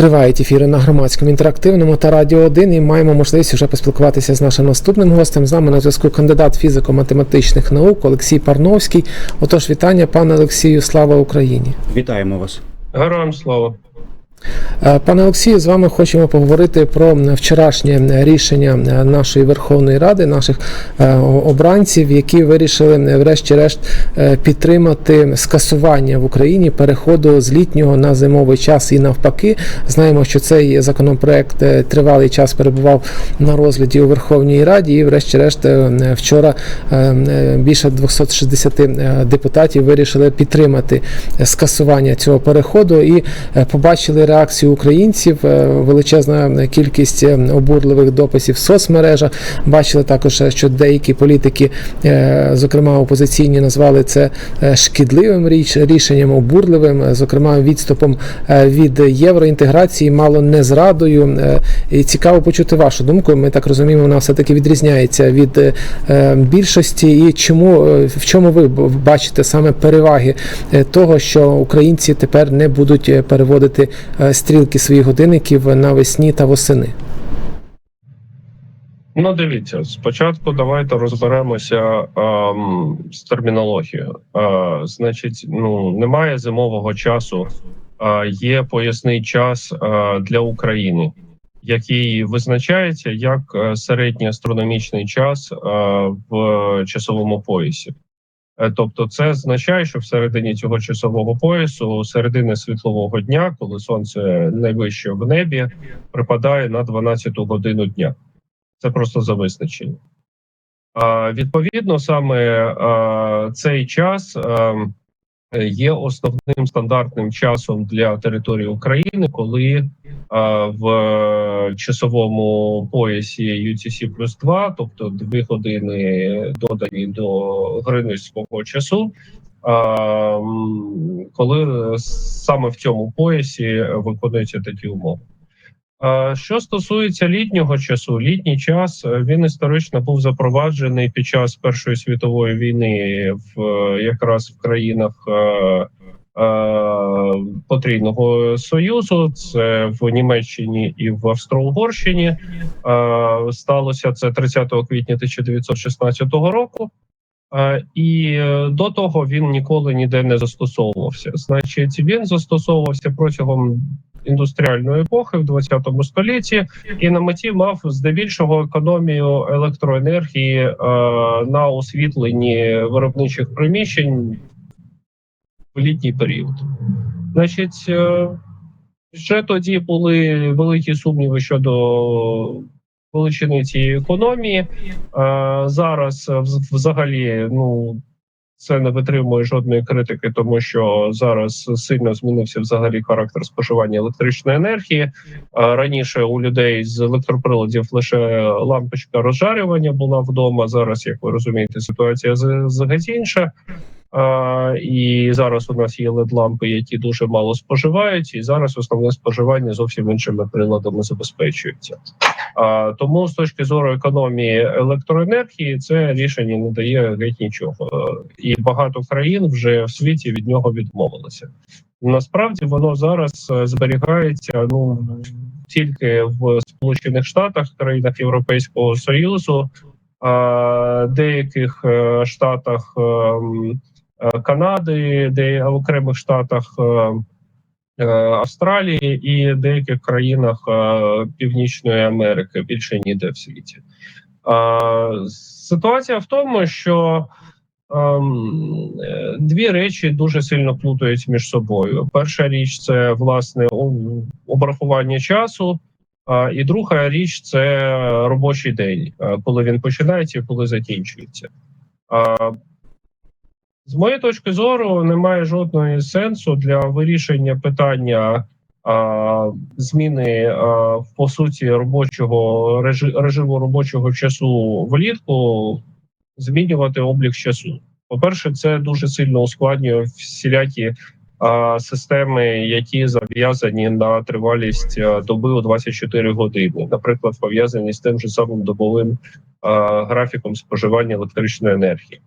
Тривають ефіри на громадському інтерактивному та радіо 1 і маємо можливість вже поспілкуватися з нашим наступним гостем. З нами на зв'язку кандидат фізико-математичних наук Олексій Парновський. Отож, вітання, пане Олексію, слава Україні. Вітаємо вас. Героям слава. Е, Пане Олексію, з вами хочемо поговорити про вчорашнє рішення нашої Верховної Ради, наших е, обранців, які вирішили, врешті-решт, е, підтримати скасування в Україні переходу з літнього на зимовий час і навпаки. Знаємо, що цей законопроект е, тривалий час перебував на розгляді у Верховній Раді, і, врешті-решт, е, вчора е, е, більше 260 е, депутатів вирішили підтримати скасування цього переходу і е, побачили реакцію українців. е, Величезна кількість е, обурливих дописів в соцмережах. Бачили також, е, що деякі політики, зокрема опозиційні, назвали це шкідливим рішенням, обурливим, зокрема відступом від євроінтеграції, мало не зрадою. І цікаво почути вашу думку. Ми так розуміємо, вона все таки відрізняється від більшості. І чому в чому ви бачите саме переваги того, що українці тепер не будуть переводити стрілки своїх годинників навесні та восени? Ну, дивіться, спочатку давайте розберемося ем, з термінологією. Е, значить, ну немає зимового часу, е, є поясний час е, для України, який визначається як е, середній астрономічний час е, в часовому поясі. Е, Тобто, це означає, що всередині цього часового поясу, середини світлового дня, коли сонце найвище в небі, припадає на 12 годину дня. Це просто за визначення. А, Відповідно, саме цей час а, є основним стандартним часом для території України, коли а, в часовому поясі UTC плюс 2, тобто 2 години додані до гринвічського часу. Коли саме в цьому поясі виконуються такі умови. Е, Що стосується літнього часу, літній час е, він історично був запроваджений під час Першої світової війни в е, якраз в країнах потрійного союзу. Це в Німеччині і в Австро-Угорщині. Сталося це 30 квітня 1916 року. І до того він ніколи ніде не застосовувався. Значить, він застосовувався протягом індустріальної епохи в 20 столітті, і на меті мав здебільшого економію електроенергії е, на освітленні виробничих приміщень в літній період. Значить, е, ще тоді були великі сумніви щодо величини цієї економії. Е, зараз взагалі, ну. Це не витримує жодної критики, тому що зараз сильно змінився взагалі характер споживання електричної енергії. Раніше у людей з електроприладів лише лампочка розжарювання була вдома. Зараз, як ви розумієте, ситуація з- інша. І зараз у нас є led лампи які дуже мало споживають, і зараз основне споживання зовсім іншими приладами забезпечується. А, тому з точки зору економії електроенергії це рішення не дає геть нічого, і багато країн вже в світі від нього відмовилися. Насправді воно зараз е, зберігається ну тільки в Сполучених Штатах, країнах Європейського Союзу, а деяких е, штатах е, м, е, Канади, де в окремих штатах е, е, Австралії і деяких країнах е, Північної Америки більше ніде в світі. Ситуація в тому, що ем, е, дві речі дуже сильно плутають між собою. Перша річ це власне обрахування часу. І друга річ це робочий день, е, коли він починається і коли закінчується. З моєї точки зору, немає жодного сенсу для вирішення питання а, зміни а, по суті робочого режиму робочого часу влітку змінювати облік часу. По-перше, це дуже сильно ускладнює всілякі а, системи, які зав'язані на тривалість а, доби у 24 години, наприклад, пов'язані з тим же самим добовим а, графіком споживання електричної енергії.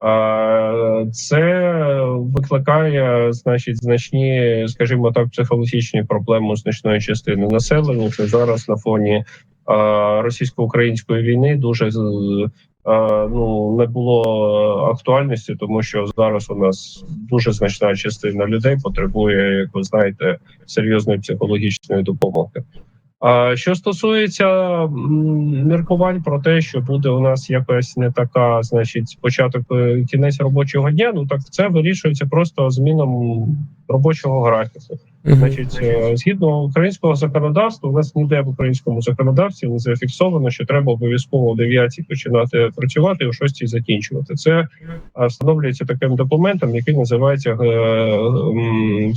А, Це викликає, значить, значні, скажімо так, психологічні проблеми значної частини населення. Це зараз на фоні російсько-української війни дуже ну не було актуальності, тому що зараз у нас дуже значна частина людей потребує, як ви знаєте, серйозної психологічної допомоги. Що стосується міркувань про те, що буде у нас якась не така, значить, початок е, кінець робочого дня, ну так це вирішується просто зміном робочого графіку. Значить, е, згідно українського законодавства, у нас ніде в українському законодавстві не зафіксовано, що треба обов'язково о 9 починати працювати, і о 6 закінчувати. Це е, встановлюється таким документом, який називається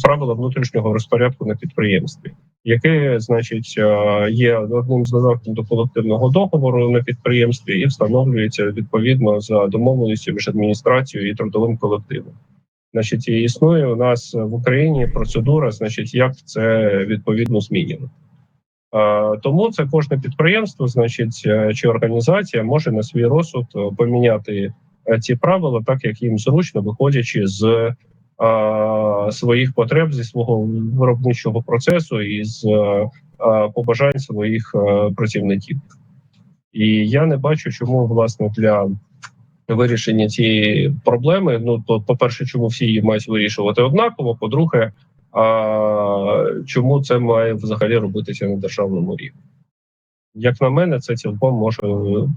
правила внутрішнього розпорядку на підприємстві, яке, значить, е, є одним з додатків до колективного договору на підприємстві і встановлюється відповідно за домовленістю між адміністрацією і трудовим колективом. Значить, і існує у нас в Україні процедура, значить, як це відповідно змінено. Тому це кожне підприємство, значить, е, чи організація може на свій розсуд е, поміняти ці правила, так як їм зручно, виходячи з своїх потреб, зі свого виробничого процесу і з е, е, побажань своїх е, працівників. І я не бачу, чому власне для вирішення цієї проблеми. Ну то, по-перше, чому всі її мають вирішувати однаково. По-друге, а, чому це має взагалі робитися на державному рівні? Як на мене, це цілком може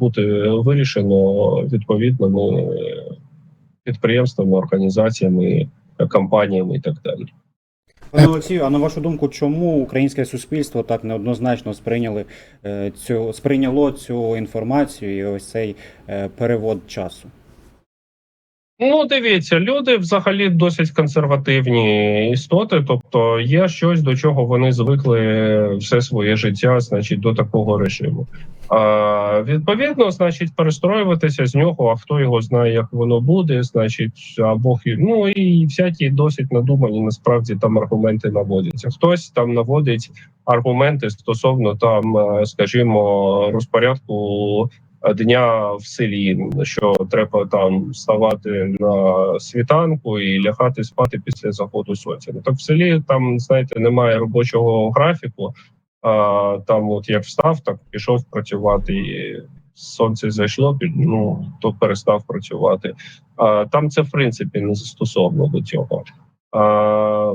бути вирішено відповідними підприємствами, організаціями, компаніями і так далі. Пане Олексію, а на вашу думку, чому українське суспільство так неоднозначно сприйняли е, цю сприйняло цю інформацію і ось цей е, перевод часу? Ну, дивіться, люди взагалі досить консервативні істоти, тобто є щось, до чого вони звикли все своє життя, значить, до такого режиму. А, відповідно, значить, перестроюватися з нього, а хто його знає, як воно буде, значить, а Бог і- ну і всякі досить надумані насправді там аргументи наводяться. Хтось там наводить аргументи стосовно там, е, скажімо, розпорядку дня в селі, що треба там вставати на світанку і лягати спати після заходу сонця. Ну так в селі там, знаєте, немає робочого графіку. А там, от як встав, так пішов працювати. І сонце зайшло, ну то перестав працювати. А там це в принципі не застосовано до цього. А,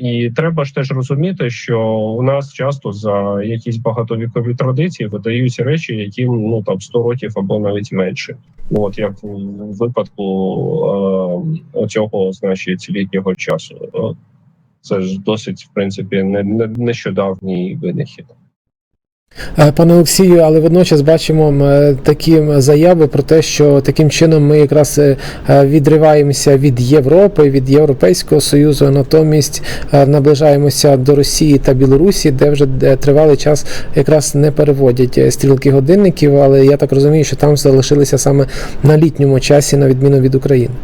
і треба ж теж розуміти, що у нас часто за якісь багатовікові традиції видаються речі, яким ну там 100 років або навіть менше. От як у випадку е, цього, значить, літнього часу. Е, Це ж досить, в принципі, не, не нещодавній винахід. Е, Пане Олексію, але водночас бачимо е, такі заяви про те, що таким чином ми якраз е, відриваємося від Європи, від Європейського Союзу, а натомість наближаємося до Росії та Білорусі, де вже тривалий час якраз не переводять стрілки годинників, але я так розумію, що там залишилися саме на літньому часі, на відміну від України.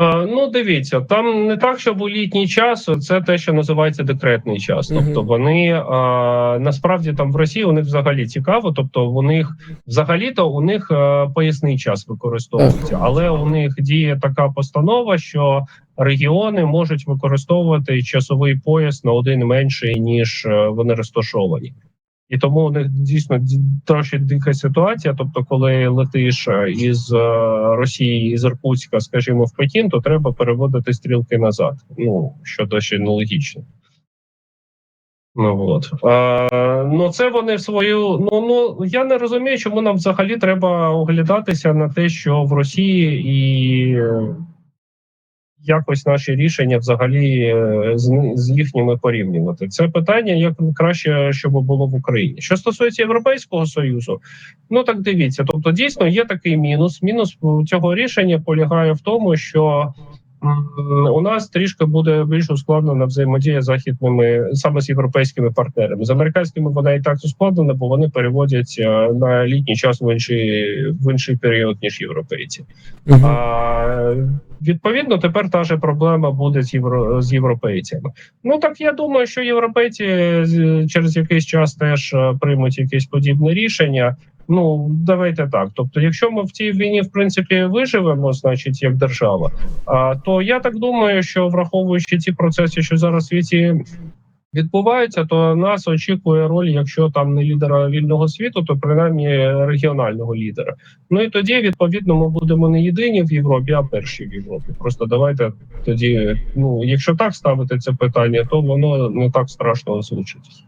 Е, Ну, дивіться, там не так, щоб у літній час це те, що називається декретний час. Тобто вони е, насправді там в Росії у них взагалі цікаво. Тобто, у них взагалі-то у них е, поясний час використовується, але у них діє така постанова, що регіони можуть використовувати часовий пояс на один менший ніж вони розташовані. І тому у них дійсно ді- трохи дика ситуація. Тобто, коли летиш е, із е, Росії із Іркутська, скажімо, в Пекін, то треба переводити стрілки назад. Ну що досі нелогічно. Ну от е, ну це вони в свою. Ну ну я не розумію, чому нам взагалі треба оглядатися на те, що в Росії і якось наші рішення взагалі е, з, їхніми порівнювати. Це питання як краще, щоб було в Україні. Що стосується Європейського союзу, ну так дивіться. Тобто, дійсно є такий мінус. Мінус цього рішення полягає в тому, що у нас трішки буде більш ускладнена взаємодія з західними саме з європейськими партнерами. З американськими вона і так ускладнена, бо вони переводять е, на літній час в інший в інший період ніж європейці. Мгм. А, відповідно, тепер та же проблема буде з євро з європейцями. Ну так я думаю, що європейці через якийсь час теж е, приймуть якесь подібне рішення. Ну давайте так. Тобто, якщо ми в цій війні в принципі виживемо, значить, як держава, а то я так думаю, що враховуючи ці процеси, що зараз в світі відбуваються, то нас очікує роль, якщо там не лідера вільного світу, то принаймні регіонального лідера. Ну і тоді відповідно ми будемо не єдині в Європі, а перші в Європі. Просто давайте тоді. Ну якщо так ставити це питання, то воно не так страшно озвучиться.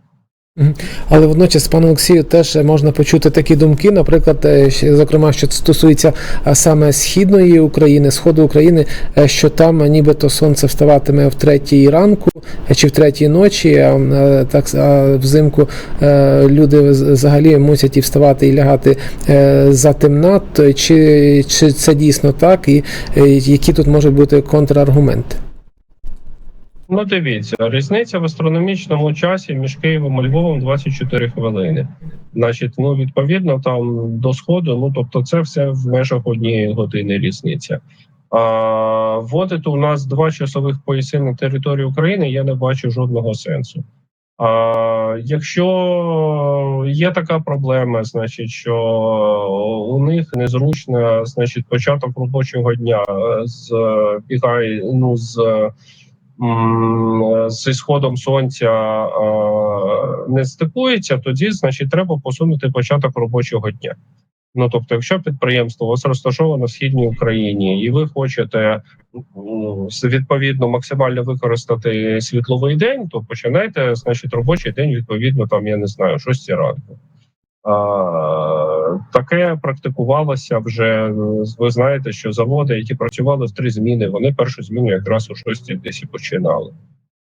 Але водночас, пане Олексію, теж можна почути такі думки, наприклад, е, зокрема, що стосується саме східної України, сходу України, е, що там нібито сонце вставатиме в третій ранку е, чи в третій ночі, а е, так взимку е, люди взагалі мусять і вставати і лягати е, затемна. То Чи, чи це дійсно так, і е, які тут можуть бути контраргументи? Ну, дивіться, різниця в астрономічному часі між Києвом і Львовом 24 хвилини. Значить, ну відповідно там до сходу, ну тобто, це все в межах однієї години різниця. А вводити у нас два часових пояси на території України я не бачу жодного сенсу. А якщо є така проблема, значить, що у них незручно, значить, початок робочого дня е, з бігає, ну з зі сходом сонця е, не стикується, тоді значить треба посунути початок робочого дня. Ну тобто, якщо підприємство у вас розташоване в східній Україні, і ви хочете відповідно максимально використати світловий день, то починайте, значить, робочий день відповідно там, я не знаю, 6 ранку. Таке практикувалося вже. Ви знаєте, що заводи, які працювали в три зміни, вони першу зміну якраз у шостій десь і починали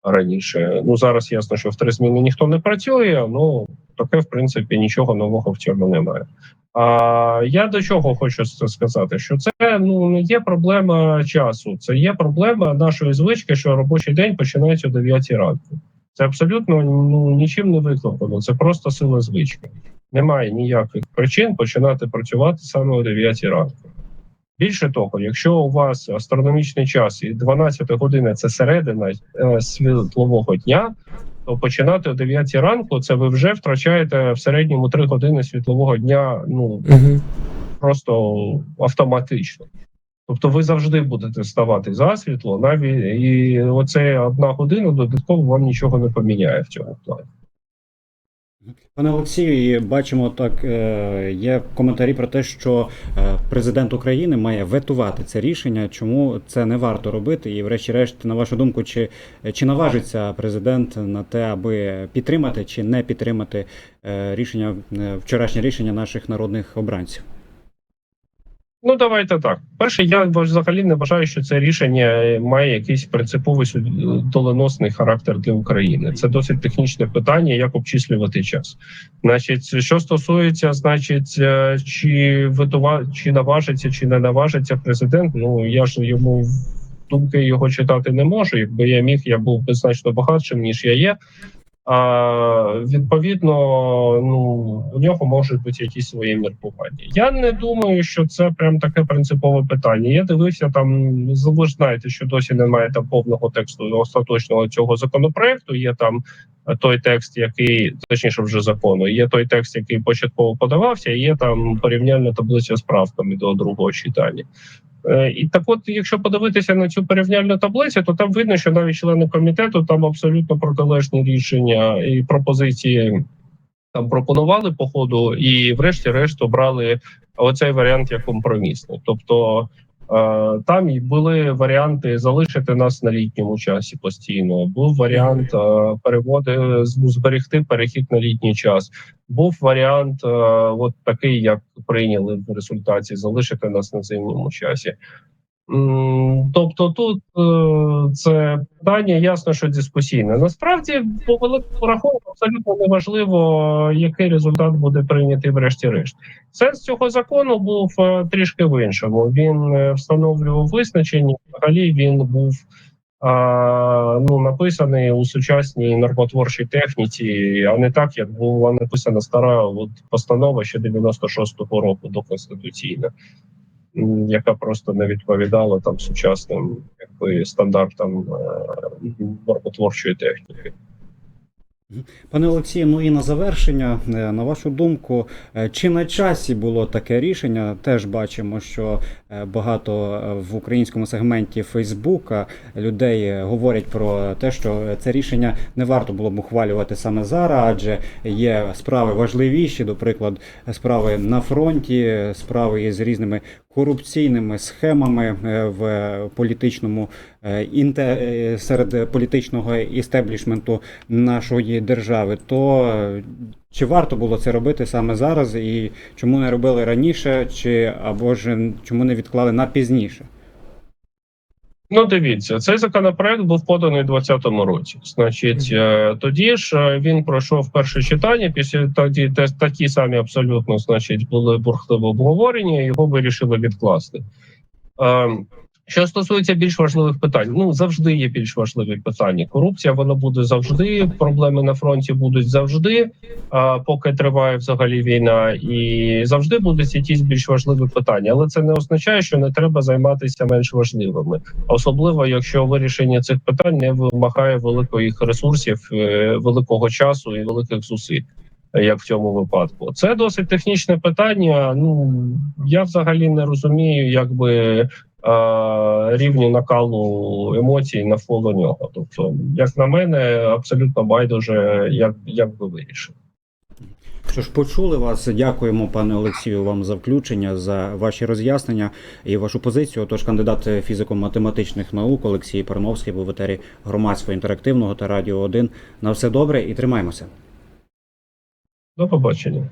раніше. Ну зараз ясно, що в три зміни ніхто не працює. Ну таке, в принципі, нічого нового в цьому немає. А я до чого хочу сказати? Що це ну не є проблема часу, це є проблема нашої звички, що робочий день починається о 9 ранку. Це абсолютно ну нічим не викликано. Це просто сила звички. Немає ніяких причин починати працювати саме о 9 ранку. Більше того, якщо у вас астрономічний час і 12 година це середина е, світлового дня, то починати о 9 ранку це ви вже втрачаєте в середньому 3 години світлового дня. Ну Угу. просто автоматично. Тобто ви завжди будете ставати за світло, навіть і оце одна година додатково вам нічого не поміняє в цьому плані. Пане Олексію, бачимо так, е, є коментарі про те, що е, президент України має ветувати це рішення. Чому це не варто робити? І, врешті-решт, на вашу думку, чи, чи наважиться президент на те, аби підтримати чи не підтримати е, рішення вчорашнє рішення наших народних обранців? Ну давайте так. Перше, я взагалі не вважаю, що це рішення має якийсь принциповий доленосний характер для України. Це досить технічне питання, як обчислювати час. Значить, що стосується, значить, е, чи витува, чи наважиться, чи не наважиться президент. Ну я ж йому думки його читати не можу. Якби я міг, я був би значно багатшим ніж я є. А відповідно, ну у нього можуть бути якісь свої міркування. Я не думаю, що це прям таке принципове питання. Я дивився там. Ви ж знаєте, що досі немає там повного тексту остаточного цього законопроекту. Є там е, той текст, який точніше вже закону. Є той текст, який початково подавався. Є там порівняльна таблиця з правками до другого читання. Е, І так, от, якщо подивитися на цю порівняльну таблицю, то там видно, що навіть члени комітету там абсолютно протилежні рішення і пропозиції там пропонували по ходу, і, врешті-решт, обрали оцей варіант як компромісний. Тобто там і були варіанти залишити нас на літньому часі постійно. Був варіант е, переводи зберегти перехід на літній час. Був варіант, е, от такий, як прийняли в результаті, залишити нас на зимньому часі. Тобто, тут е, це питання ясно, що дискусійне. Насправді, по великому рахунку, абсолютно неважливо, який результат буде прийнятий врешті-решт. Сенс цього закону був е, трішки в іншому. Він е, встановлював визначення. Взагалі він був а, ну, написаний у сучасній нормотворчій техніці, а не так, як була написана стара от, постанова ще 96-го року до конституційна, яка просто не відповідала там сучасним якби стандартам е, нормотворчої техніки. Пане Олексію, ну і на завершення, е, на вашу думку, е, чи на часі було таке рішення? Теж бачимо, що е, багато в українському сегменті Фейсбука людей говорять про те, що це рішення не варто було б ухвалювати саме зараз, адже є справи важливіші, до прикладу, справи на фронті, справи із різними корупційними схемами в політичному інте е, серед політичного істеблішменту нашої держави, то е, чи варто було це робити саме зараз, і чому не робили раніше, чи або ж чому не відклали на пізніше? Ну, дивіться, цей законопроект був поданий у 2020 році. Значить, е, тоді ж е, він пройшов перше читання. Після тоді такі самі абсолютно, значить, були бурхливі обговорення. Його вирішили відкласти. Що стосується більш важливих питань, ну завжди є більш важливі питання. Корупція вона буде завжди. Проблеми на фронті будуть завжди, а, поки триває взагалі війна, і завжди будуть якісь більш важливі питання. Але це не означає, що не треба займатися менш важливими особливо якщо вирішення цих питань не вимагає великих ресурсів, е, великого часу і великих зусиль, як в цьому випадку. Це досить технічне питання. Ну я взагалі не розумію, якби е, рівню накалу емоцій навколо нього. Тобто, як на мене, абсолютно байдуже, як, як би вирішили. Що ж, почули вас. Дякуємо, пане Олексію, вам за включення, за ваші роз'яснення і вашу позицію. Отож, кандидат фізико-математичних наук Олексій Парновський був в етері громадського інтерактивного та радіо 1. На все добре і тримаємося. До побачення.